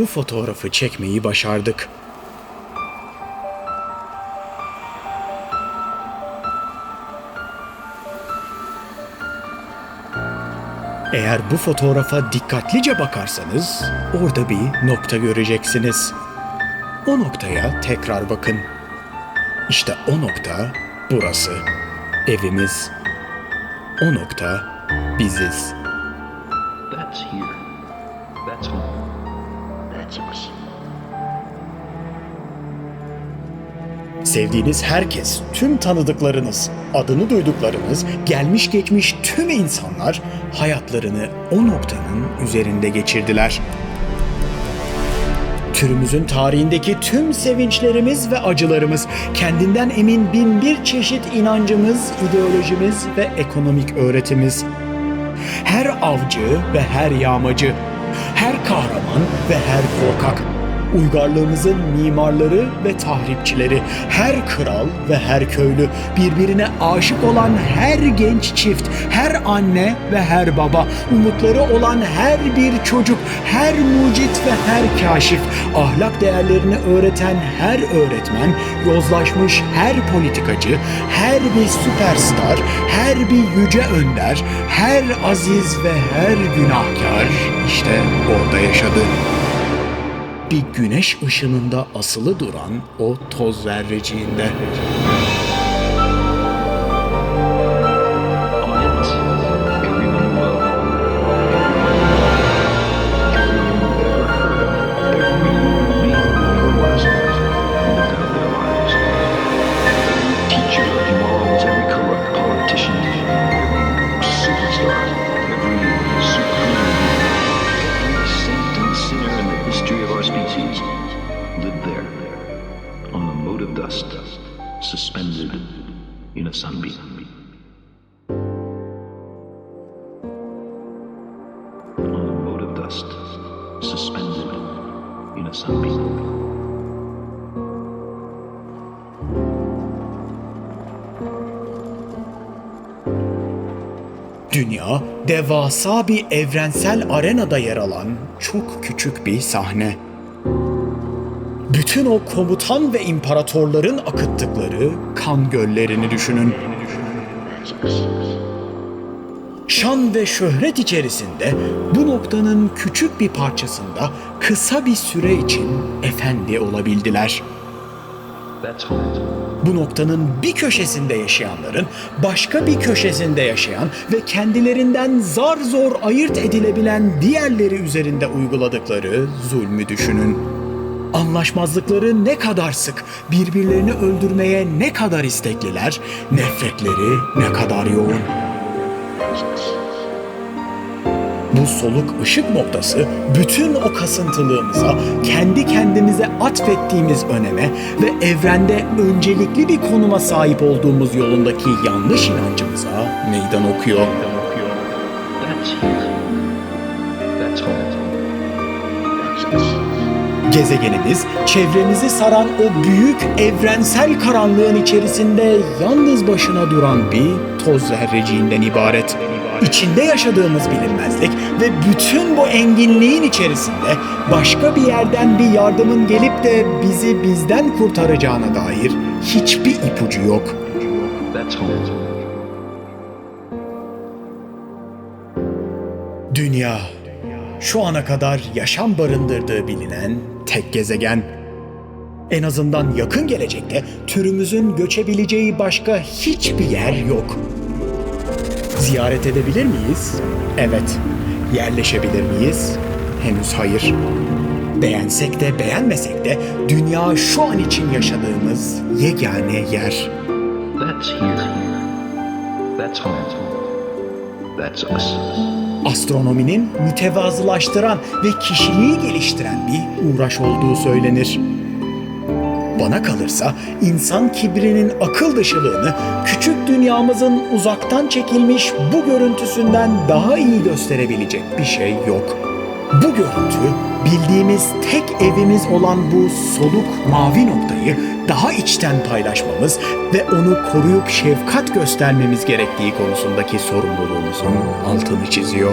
bu fotoğrafı çekmeyi başardık. Eğer bu fotoğrafa dikkatlice bakarsanız orada bir nokta göreceksiniz. O noktaya tekrar bakın. İşte o nokta burası. Evimiz. O nokta biziz. Sevdiğiniz herkes, tüm tanıdıklarınız, adını duyduklarınız, gelmiş geçmiş tüm insanlar hayatlarını o noktanın üzerinde geçirdiler. Türümüzün tarihindeki tüm sevinçlerimiz ve acılarımız, kendinden emin bin bir çeşit inancımız, ideolojimiz ve ekonomik öğretimiz. Her avcı ve her yağmacı, her kahraman ve her korkak, uygarlığımızın mimarları ve tahripçileri, her kral ve her köylü, birbirine aşık olan her genç çift, her anne ve her baba, umutları olan her bir çocuk, her mucit ve her kaşif, ahlak değerlerini öğreten her öğretmen, yozlaşmış her politikacı, her bir süperstar, her bir yüce önder, her aziz ve her günahkar işte orada yaşadı bir güneş ışınında asılı duran o toz zerreciğinde. İn a sunbeam. on a mote of dust, suspended in a sunbeam. Dünya devasa bir evrensel arenada yer alan çok küçük bir sahne. Bütün o komutan ve imparatorların akıttıkları kan göllerini düşünün. Şan ve şöhret içerisinde bu noktanın küçük bir parçasında kısa bir süre için efendi olabildiler. Bu noktanın bir köşesinde yaşayanların başka bir köşesinde yaşayan ve kendilerinden zar zor ayırt edilebilen diğerleri üzerinde uyguladıkları zulmü düşünün. Anlaşmazlıkları ne kadar sık, birbirlerini öldürmeye ne kadar istekliler, nefretleri ne kadar yoğun. Bu soluk ışık noktası bütün o kasıntılığımıza, kendi kendimize atfettiğimiz öneme ve evrende öncelikli bir konuma sahip olduğumuz yolundaki yanlış inancımıza meydan okuyor. That's here. That's Gezegenimiz çevremizi saran o büyük evrensel karanlığın içerisinde yalnız başına duran bir toz zerreciğinden ibaret. İçinde yaşadığımız bilinmezlik ve bütün bu enginliğin içerisinde başka bir yerden bir yardımın gelip de bizi bizden kurtaracağına dair hiçbir ipucu yok. Dünya şu ana kadar yaşam barındırdığı bilinen tek gezegen. En azından yakın gelecekte türümüzün göçebileceği başka hiçbir yer yok. Ziyaret edebilir miyiz? Evet. Yerleşebilir miyiz? Henüz hayır. Beğensek de beğenmesek de dünya şu an için yaşadığımız yegane yer. That's here. That's home. That's us. Astronominin mütevazılaştıran ve kişiliği geliştiren bir uğraş olduğu söylenir. Bana kalırsa insan kibrinin akıl dışılığını küçük dünyamızın uzaktan çekilmiş bu görüntüsünden daha iyi gösterebilecek bir şey yok. Bu görüntü bildiğimiz tek evimiz olan bu soluk mavi noktayı daha içten paylaşmamız ve onu koruyup şefkat göstermemiz gerektiği konusundaki sorumluluğumuzun altını çiziyor.